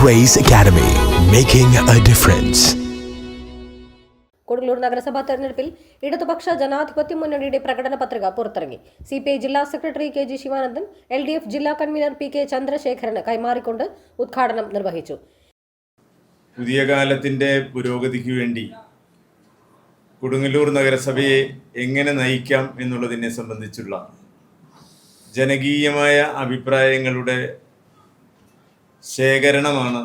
Grace Academy, making a difference. Kodungallur നഗരസഭാ തെരഞ്ഞെടുപ്പിൽ ഇടതുപക്ഷ ജനാധിപത്യ മുന്നണിയുടെ പ്രകടന പത്രിക പുറത്തിറങ്ങി സി പി ഐ ജില്ലാ secretary K G Sivanandan L D F ജില്ലാ കൺവീനർ പി കെ ചന്ദ്രശേഖരന് കൈമാറിക്കൊണ്ട് ഉദ്ഘാടനം നിർവഹിച്ചു പുതിയ കാലത്തിന്റെ പുരോഗതിക്ക് വേണ്ടി കൊടുങ്ങല്ലൂർ നഗരസഭയെ എങ്ങനെ നയിക്കാം എന്നുള്ളതിനെ സംബന്ധിച്ചുള്ള ജനകീയമായ അഭിപ്രായങ്ങളുടെ ശേഖരണമാണ്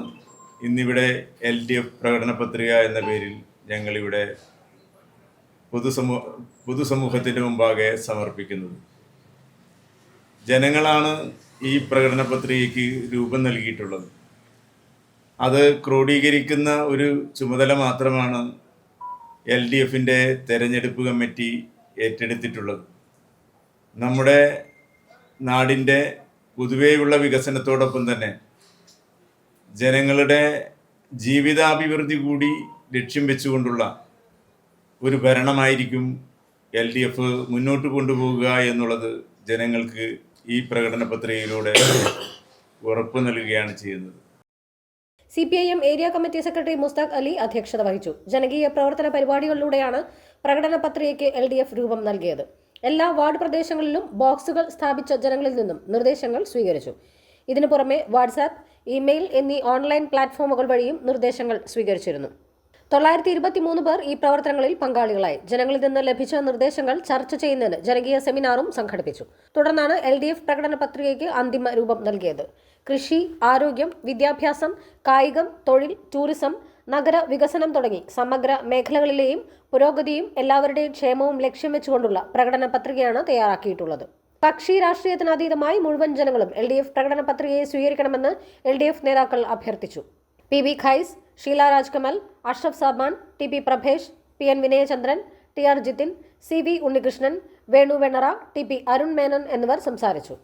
ഇന്നിവിടെ എൽ ഡി എഫ് പ്രകടന പത്രിക എന്ന പേരിൽ ഞങ്ങളിവിടെ പൊതുസമൂഹ പൊതുസമൂഹത്തിന്റെ മുമ്പാകെ സമർപ്പിക്കുന്നത്. ജനങ്ങളാണ് ഈ പ്രകടന പത്രികയ്ക്ക് രൂപം നൽകിയിട്ടുള്ളത്. അത് ക്രോഡീകരിക്കുന്ന ഒരു ചുമതല മാത്രമാണ് എൽ ഡി എഫിന്റെ തെരഞ്ഞെടുപ്പ് കമ്മിറ്റി ഏറ്റെടുത്തിട്ടുള്ളത്. നമ്മുടെ നാടിന്റെ പൊതുവേയുള്ള വികസനത്തോടൊപ്പം തന്നെ ജനങ്ങളുടെ ജീവിതാഭിവൃദ്ധി കൂടി ലക്ഷ്യം വെച്ചുകൊണ്ടുള്ള ഒരു ഭരണമായിരിക്കും എൽ ഡി എഫ് മുന്നോട്ട് കൊണ്ടുപോകുക എന്നുള്ളത് ജനങ്ങൾക്ക് ഈ പ്രകടന പത്രികയിലൂടെ ഉറപ്പ് നൽകുകയാണ് ചെയ്യുന്നത്. C P I M area committee secretary Mushtaq Ali അധ്യക്ഷത വഹിച്ചു. ജനകീയ പ്രവർത്തന പരിപാടികളിലൂടെയാണ് പ്രകടന പത്രികയ്ക്ക് എൽ ഡി എഫ് രൂപം നൽകിയത്. എല്ലാ വാർഡ് പ്രദേശങ്ങളിലും ബോക്സുകൾ സ്ഥാപിച്ച ജനങ്ങളിൽ നിന്നും നിർദ്ദേശങ്ങൾ സ്വീകരിച്ചു. ഇതിനു പുറമെ വാട്സാപ്പ് ഇമെയിൽ എന്നീ ഓൺലൈൻ പ്ലാറ്റ്ഫോമുകൾ വഴിയും നിർദ്ദേശങ്ങൾ സ്വീകരിച്ചിരുന്നു. തൊള്ളായിരത്തി ഇരുപത്തി മൂന്ന് പേർ ഈ പ്രവർത്തനങ്ങളിൽ പങ്കാളികളായി. ജനങ്ങളിൽ നിന്ന് ലഭിച്ച നിർദ്ദേശങ്ങൾ ചർച്ച ചെയ്യുന്നതിന് ജനകീയ സെമിനാറും സംഘടിപ്പിച്ചു. തുടർന്നാണ് എൽ ഡി എഫ് പ്രകടന പത്രികയ്ക്ക് അന്തിമ രൂപം നൽകിയത്. കൃഷി ആരോഗ്യം വിദ്യാഭ്യാസം കായികം തൊഴിൽ ടൂറിസം നഗര വികസനം തുടങ്ങി സമഗ്ര മേഖലകളിലെയും പുരോഗതിയും എല്ലാവരുടെയും ക്ഷേമവും ലക്ഷ്യം വെച്ചുകൊണ്ടുള്ള പ്രകടന പത്രികയാണ് തയ്യാറാക്കിയിട്ടുള്ളത്. കക്ഷി രാഷ്ട്രീയത്തിന് അതീതമായി മുഴുവൻ ജനങ്ങളും എൽ ഡി എഫ് പ്രകടന പത്രികയെ സ്വീകരിക്കണമെന്ന് എൽ ഡി എഫ് നേതാക്കൾ അഭ്യർത്ഥിച്ചു. P V Khais Sheela Rajkamal Ashraf Saban T P Prabhesh P N Vinayachandran T R Jithin C V Unnikrishnan Venu Venara T P Arun Menon എന്നിവർ സംസാരിച്ചു.